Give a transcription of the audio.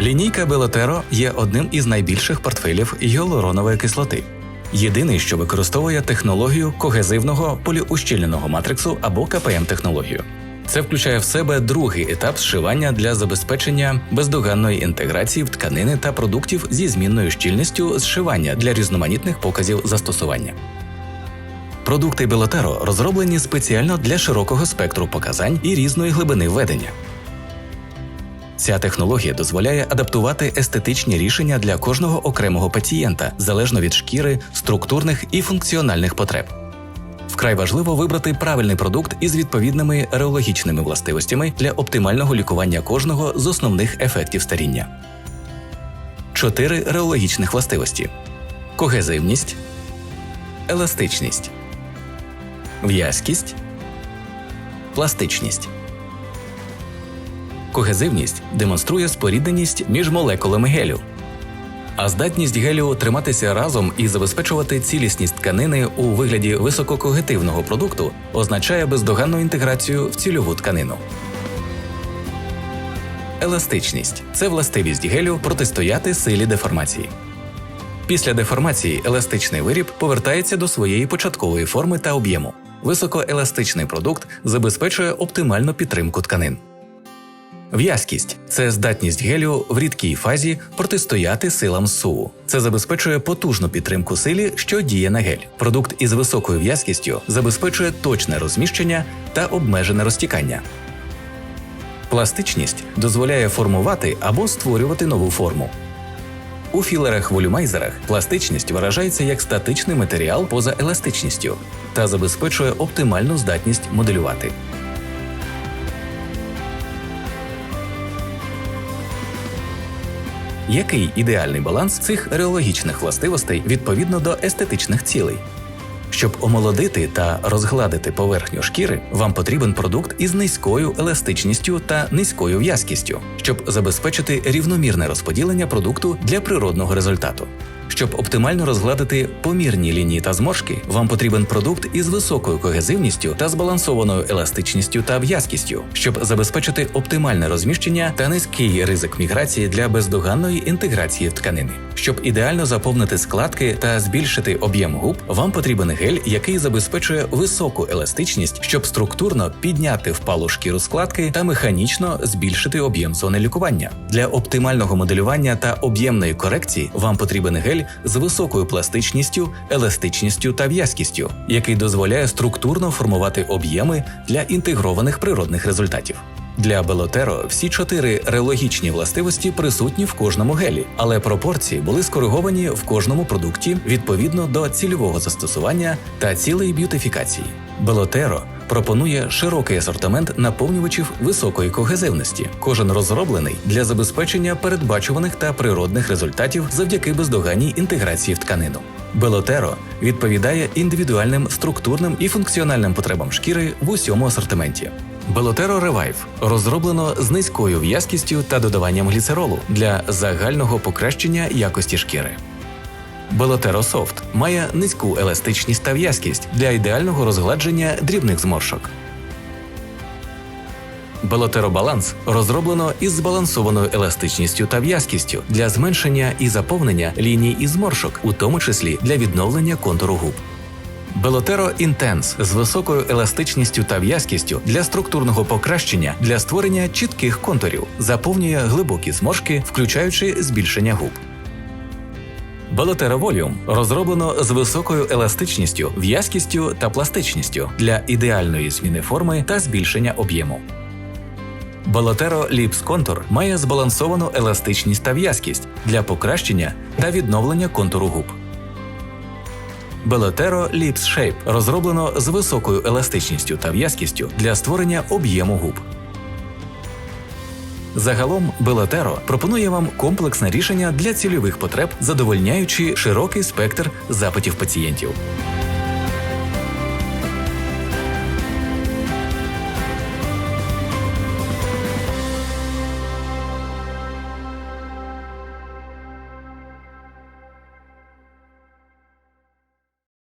Лінійка Белотеро є одним із найбільших портфелів гіалуронової кислоти. Єдиний, що використовує технологію когезивного поліущільненого матриксу або КПМ-технологію. Це включає в себе другий етап зшивання для забезпечення бездоганної інтеграції в тканини та продуктів зі змінною щільністю зшивання для різноманітних показів застосування. Продукти Белотеро розроблені спеціально для широкого спектру показань і різної глибини введення. Ця технологія дозволяє адаптувати естетичні рішення для кожного окремого пацієнта залежно від шкіри, структурних і функціональних потреб. Вкрай важливо вибрати правильний продукт із відповідними реологічними властивостями для оптимального лікування кожного з основних ефектів старіння. Чотири реологічних властивості: когезивність, еластичність, в'язкість, пластичність. Когезивність демонструє спорідненість між молекулами гелю, а здатність гелю триматися разом і забезпечувати цілісність тканини у вигляді висококогетивного продукту означає бездоганну інтеграцію в цільову тканину. Еластичність це властивість гелю протистояти силі деформації. Після деформації еластичний виріб повертається до своєї початкової форми та об'єму. Високоеластичний продукт забезпечує оптимальну підтримку тканин. В'язкість це здатність гелю в рідкій фазі протистояти силам СУ. Це забезпечує потужну підтримку силі, що діє на гель. Продукт із високою в'язкістю забезпечує точне розміщення та обмежене розтікання. Пластичність дозволяє формувати або створювати нову форму. У філерах-волюмайзерах пластичність виражається як статичний матеріал поза еластичністю та забезпечує оптимальну здатність моделювати. Який ідеальний баланс цих реологічних властивостей відповідно до естетичних цілей? Щоб омолодити та розгладити поверхню шкіри, вам потрібен продукт із низькою еластичністю та низькою в'язкістю, щоб забезпечити рівномірне розподілення продукту для природного результату. Щоб оптимально розгладити помірні лінії та зморшки, вам потрібен продукт із високою когезивністю та збалансованою еластичністю та в'язкістю, щоб забезпечити оптимальне розміщення та низький ризик міграції для бездоганної інтеграції в тканини. Щоб ідеально заповнити складки та збільшити об'єм губ, вам потрібен гель, який забезпечує високу еластичність, щоб структурно підняти впалу шкіру складки та механічно збільшити об'єм зони лікування. Для оптимального моделювання та об'ємної корекції вам потрібен гель з високою пластичністю, еластичністю та в'язкістю, який дозволяє структурно формувати об'єми для інтегрованих природних результатів. Для Белотеро всі чотири реологічні властивості присутні в кожному гелі, але пропорції були скориговані в кожному продукті відповідно до цільового застосування та цілей б'ютифікації. Белотеро пропонує широкий асортимент наповнювачів високої когезивності, кожен розроблений для забезпечення передбачуваних та природних результатів завдяки бездоганній інтеграції в тканину. Белотеро відповідає індивідуальним структурним і функціональним потребам шкіри в усьому асортименті. Белотеро Revive розроблено з низькою в'язкістю та додаванням гліцеролу для загального покращення якості шкіри. Белотеро Софт має низьку еластичність та в'язкість для ідеального розгладження дрібних зморшок. Белотеро Баланс розроблено із збалансованою еластичністю та в'язкістю для зменшення і заповнення ліній і зморшок, у тому числі для відновлення контуру губ. Белотеро Інтенс з високою еластичністю та в'язкістю для структурного покращення для створення чітких контурів, заповнює глибокі зморшки, включаючи збільшення губ. Белотеро Volume розроблено з високою еластичністю, в'язкістю та пластичністю для ідеальної зміни форми та збільшення об'єму. Белотеро Lips Contour має збалансовану еластичність та в'язкість для покращення та відновлення контуру губ. Белотеро Lips Shape розроблено з високою еластичністю та в'язкістю для створення об'єму губ. Загалом Белатеро пропонує вам комплексне рішення для цільових потреб, задовольняючи широкий спектр запитів пацієнтів.